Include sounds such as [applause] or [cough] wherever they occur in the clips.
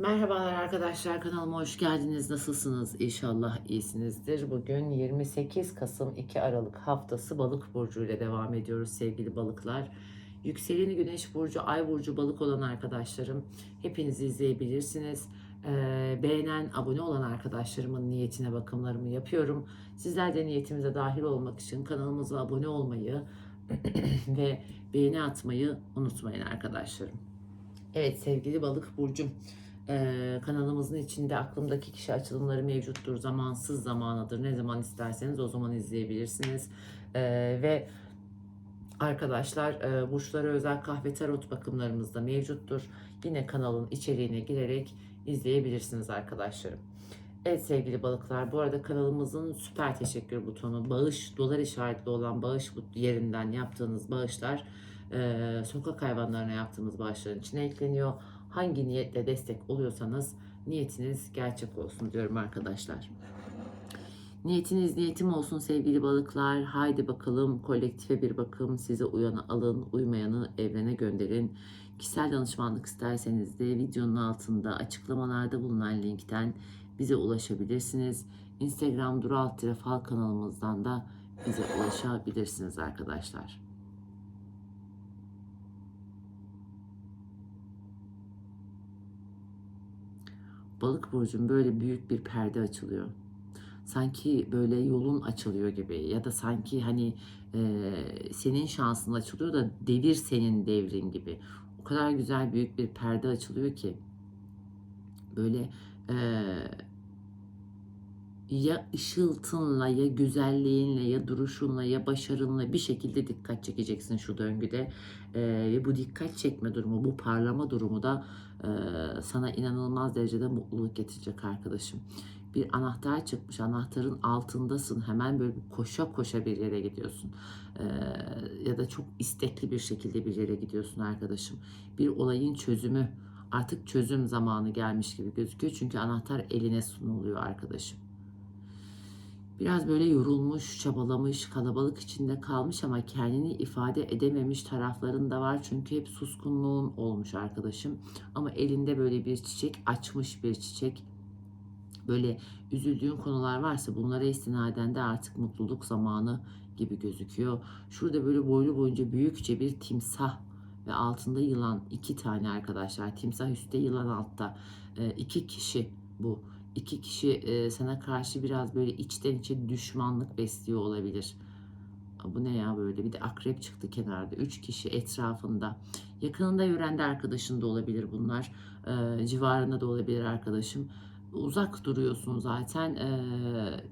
Merhabalar arkadaşlar kanalıma hoş geldiniz. Nasılsınız? İnşallah iyisinizdir. Bugün 28 Kasım 2 Aralık haftası balık burcu ile devam ediyoruz sevgili balıklar. Yükseleni güneş burcu, ay burcu balık olan arkadaşlarım hepinizi izleyebilirsiniz. Ee, beğenen, abone olan arkadaşlarımın niyetine bakımlarımı yapıyorum. Sizler de niyetimize dahil olmak için kanalımıza abone olmayı [clears throat] ve beğeni atmayı unutmayın arkadaşlarım. Evet sevgili balık burcum. Ee, kanalımızın içinde aklımdaki kişi açılımları mevcuttur. Zamansız zamanıdır. Ne zaman isterseniz o zaman izleyebilirsiniz. Ee, ve arkadaşlar e, burçlara özel kahve tarot bakımlarımız da mevcuttur. Yine kanalın içeriğine girerek izleyebilirsiniz arkadaşlarım. Evet sevgili balıklar bu arada kanalımızın süper teşekkür butonu bağış dolar işaretli olan bağış yerinden yaptığınız bağışlar e, sokak hayvanlarına yaptığımız bağışların içine ekleniyor. Hangi niyetle destek oluyorsanız niyetiniz gerçek olsun diyorum arkadaşlar. Niyetiniz niyetim olsun sevgili balıklar. Haydi bakalım kolektife bir bakım. Size uyanı alın, uymayanı evrene gönderin. Kişisel danışmanlık isterseniz de videonun altında açıklamalarda bulunan linkten bize ulaşabilirsiniz. Instagram Duru Alt Fal kanalımızdan da bize ulaşabilirsiniz arkadaşlar. Balık burcun böyle büyük bir perde açılıyor. Sanki böyle yolun açılıyor gibi ya da sanki hani e, senin şansın açılıyor da devir senin devrin gibi. O kadar güzel büyük bir perde açılıyor ki böyle e, ya ışıltınla ya güzelliğinle ya duruşunla ya başarınla bir şekilde dikkat çekeceksin şu döngüde. E, ve bu dikkat çekme durumu bu parlama durumu da e, sana inanılmaz derecede mutluluk getirecek arkadaşım. Bir anahtar çıkmış anahtarın altındasın. Hemen böyle koşa koşa bir yere gidiyorsun. E, ya da çok istekli bir şekilde bir yere gidiyorsun arkadaşım. Bir olayın çözümü artık çözüm zamanı gelmiş gibi gözüküyor. Çünkü anahtar eline sunuluyor arkadaşım biraz böyle yorulmuş, çabalamış, kalabalık içinde kalmış ama kendini ifade edememiş tarafların da var. Çünkü hep suskunluğun olmuş arkadaşım. Ama elinde böyle bir çiçek, açmış bir çiçek. Böyle üzüldüğün konular varsa bunlara istinaden de artık mutluluk zamanı gibi gözüküyor. Şurada böyle boylu boyunca büyükçe bir timsah ve altında yılan iki tane arkadaşlar. Timsah üstte yılan altta. Ee, iki kişi bu iki kişi e, sana karşı biraz böyle içten içe düşmanlık besliyor olabilir. Bu ne ya böyle bir de akrep çıktı kenarda. Üç kişi etrafında. Yakınında yörende arkadaşın da olabilir bunlar. Ee, civarında da olabilir arkadaşım. Uzak duruyorsun zaten. Ee,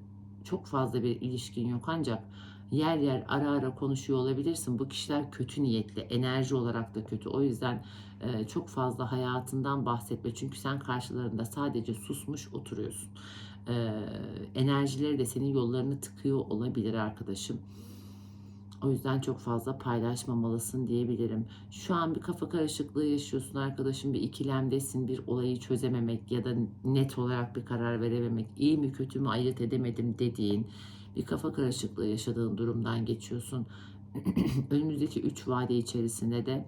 çok fazla bir ilişkin yok ancak yer yer ara ara konuşuyor olabilirsin. Bu kişiler kötü niyetli, enerji olarak da kötü. O yüzden e, çok fazla hayatından bahsetme. Çünkü sen karşılarında sadece susmuş oturuyorsun. E, enerjileri de senin yollarını tıkıyor olabilir arkadaşım. O yüzden çok fazla paylaşmamalısın diyebilirim. Şu an bir kafa karışıklığı yaşıyorsun arkadaşım. Bir ikilemdesin. Bir olayı çözememek ya da net olarak bir karar verememek. iyi mi kötü mü ayırt edemedim dediğin bir kafa karışıklığı yaşadığın durumdan geçiyorsun. [clears throat] Önümüzdeki 3 vade içerisinde de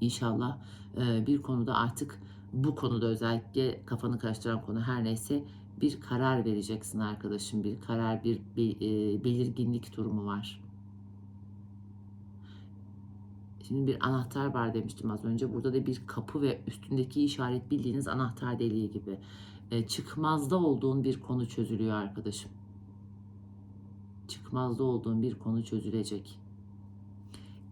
İnşallah e, bir konuda artık bu konuda özellikle kafanı karıştıran konu her neyse bir karar vereceksin arkadaşım. Bir karar, bir, bir e, belirginlik durumu var. Şimdi bir anahtar var demiştim az önce. Burada da bir kapı ve üstündeki işaret bildiğiniz anahtar deliği gibi. E, çıkmazda olduğun bir konu çözülüyor arkadaşım. Çıkmazda olduğun bir konu çözülecek.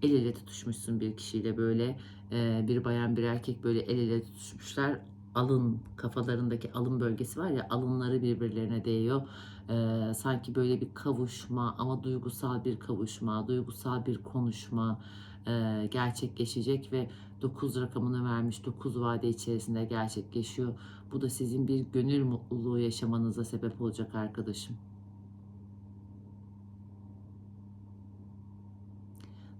El ele tutuşmuşsun bir kişiyle böyle e, bir bayan bir erkek böyle el ele tutuşmuşlar. Alın kafalarındaki alın bölgesi var ya alınları birbirlerine değiyor. E, sanki böyle bir kavuşma ama duygusal bir kavuşma duygusal bir konuşma e, gerçekleşecek ve 9 rakamını vermiş 9 vade içerisinde gerçekleşiyor. Bu da sizin bir gönül mutluluğu yaşamanıza sebep olacak arkadaşım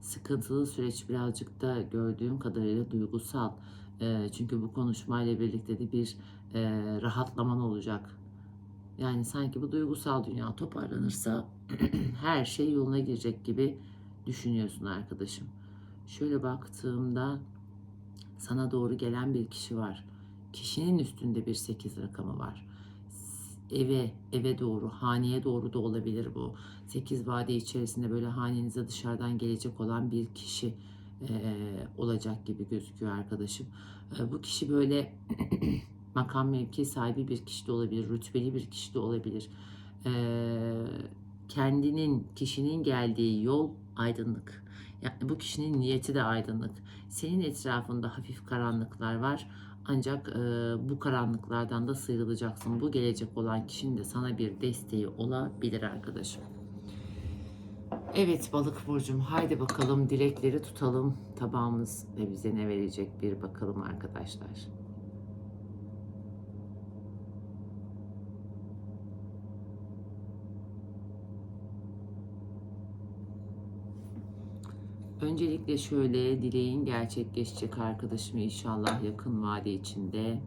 sıkıntılı süreç birazcık da gördüğüm kadarıyla duygusal. E, çünkü bu konuşmayla birlikte de bir e, rahatlaman olacak. Yani sanki bu duygusal dünya toparlanırsa [clears throat] her şey yoluna girecek gibi düşünüyorsun arkadaşım. Şöyle baktığımda sana doğru gelen bir kişi var. kişinin üstünde bir 8 rakamı var. Eve, eve doğru, haneye doğru da olabilir bu. 8 vade içerisinde böyle hanenize dışarıdan gelecek olan bir kişi e, olacak gibi gözüküyor arkadaşım. E, bu kişi böyle [clears throat] makam mevki sahibi bir kişi de olabilir, rütbeli bir kişi de olabilir. E, kendinin, kişinin geldiği yol aydınlık. Yani bu kişinin niyeti de aydınlık. Senin etrafında hafif karanlıklar var. Ancak e, bu karanlıklardan da sıyrılacaksın. Bu gelecek olan kişinin de sana bir desteği olabilir arkadaşım. Evet balık burcum haydi bakalım dilekleri tutalım. Tabağımız ve bize ne verecek bir bakalım arkadaşlar. Öncelikle şöyle dileğin gerçekleşecek arkadaşım inşallah yakın vade içinde.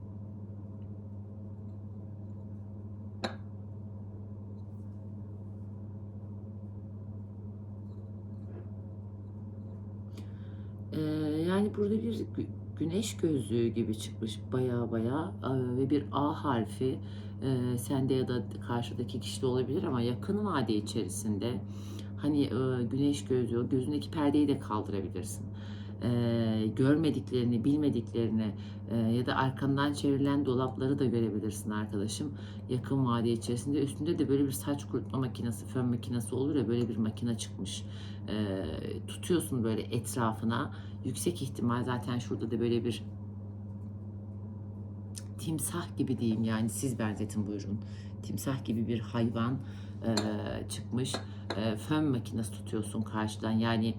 Ee, yani burada bir gü- güneş gözlüğü gibi çıkmış baya baya Ee, ve bir A harfi e, sende ya da karşıdaki kişide olabilir ama yakın vade içerisinde hani e, güneş gözlüğü gözündeki perdeyi de kaldırabilirsin. Ee, görmediklerini, bilmediklerini e, ya da arkandan çevrilen dolapları da görebilirsin arkadaşım. Yakın vade içerisinde üstünde de böyle bir saç kurutma makinesi, fön makinesi olur ya böyle bir makine çıkmış. Ee, tutuyorsun böyle etrafına. Yüksek ihtimal zaten şurada da böyle bir timsah gibi diyeyim yani siz benzetin buyurun. Timsah gibi bir hayvan e, çıkmış. E, fön makinesi tutuyorsun karşıdan yani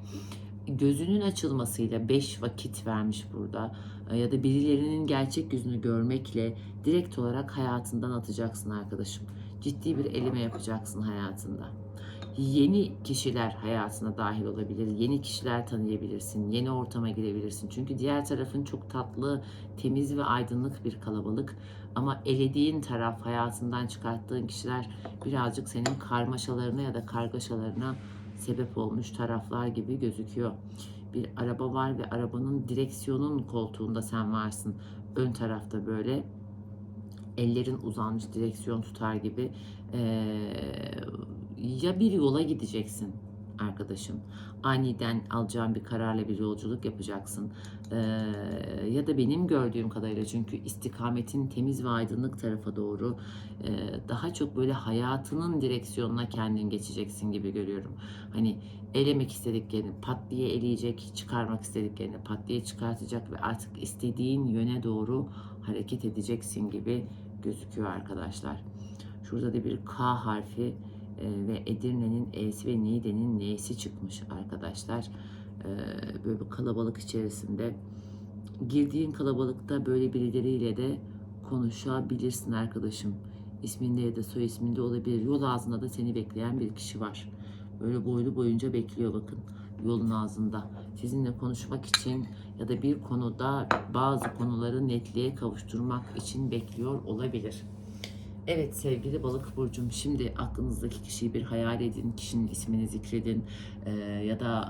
gözünün açılmasıyla beş vakit vermiş burada E, ya da birilerinin gerçek yüzünü görmekle direkt olarak hayatından atacaksın arkadaşım. Ciddi bir elime yapacaksın hayatında. Yeni kişiler hayatına dahil olabilir. Yeni kişiler tanıyabilirsin. Yeni ortama girebilirsin. Çünkü diğer tarafın çok tatlı, temiz ve aydınlık bir kalabalık. Ama elediğin taraf, hayatından çıkarttığın kişiler birazcık senin karmaşalarına ya da kargaşalarına sebep olmuş taraflar gibi gözüküyor. Bir araba var ve arabanın direksiyonun koltuğunda sen varsın. Ön tarafta böyle ellerin uzanmış direksiyon tutar gibi Ee, ya bir yola gideceksin arkadaşım aniden alacağın bir kararla bir yolculuk yapacaksın Ee, ya da benim gördüğüm kadarıyla çünkü istikametin temiz ve aydınlık tarafa doğru e, daha çok böyle hayatının direksiyonuna kendin geçeceksin gibi görüyorum. Hani elemek istediklerini pat diye eleyecek, çıkarmak istediklerini pat diye çıkartacak ve artık istediğin yöne doğru hareket edeceksin gibi gözüküyor arkadaşlar. Şurada da bir K harfi e, ve Edirne'nin E'si ve Niğde'nin N'si çıkmış arkadaşlar. E, böyle bir kalabalık içerisinde. Girdiğin kalabalıkta böyle birileriyle de konuşabilirsin arkadaşım. İsminde ya da soy isminde olabilir. Yol ağzında da seni bekleyen bir kişi var. Böyle boylu boyunca bekliyor bakın yolun ağzında. Sizinle konuşmak için ya da bir konuda bazı konuları netliğe kavuşturmak için bekliyor olabilir. Evet sevgili balık burcum şimdi aklınızdaki kişiyi bir hayal edin, kişinin ismini zikredin eee, ya da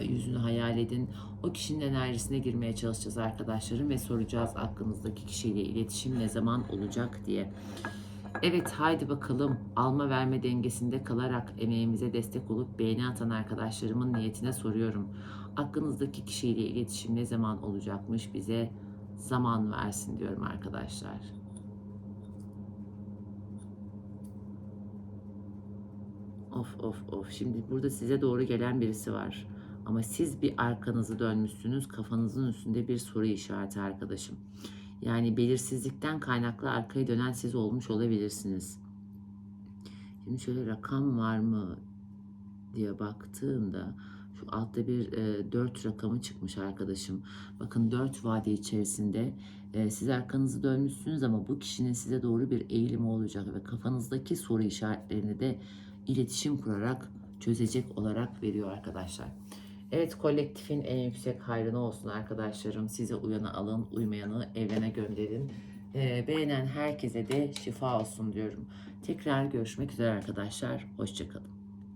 eee, yüzünü hayal edin. O kişinin enerjisine girmeye çalışacağız arkadaşlarım ve soracağız aklınızdaki kişiyle iletişim ne zaman olacak diye. Evet haydi bakalım alma verme dengesinde kalarak emeğimize destek olup beğeni atan arkadaşlarımın niyetine soruyorum. Aklınızdaki kişiyle iletişim ne zaman olacakmış bize zaman versin diyorum arkadaşlar. Of of of. Şimdi burada size doğru gelen birisi var. Ama siz bir arkanızı dönmüşsünüz. Kafanızın üstünde bir soru işareti arkadaşım. Yani belirsizlikten kaynaklı arkaya dönen siz olmuş olabilirsiniz. Şimdi şöyle rakam var mı diye baktığımda şu altta bir e, 4 rakamı çıkmış arkadaşım. Bakın 4 vade içerisinde e, siz arkanızı dönmüşsünüz ama bu kişinin size doğru bir eğilimi olacak ve kafanızdaki soru işaretlerini de iletişim kurarak çözecek olarak veriyor arkadaşlar. Evet kolektifin en yüksek hayrına olsun arkadaşlarım. Size uyanı alın, uymayanı evrene gönderin. Ee, beğenen herkese de şifa olsun diyorum. Tekrar görüşmek üzere arkadaşlar. Hoşçakalın.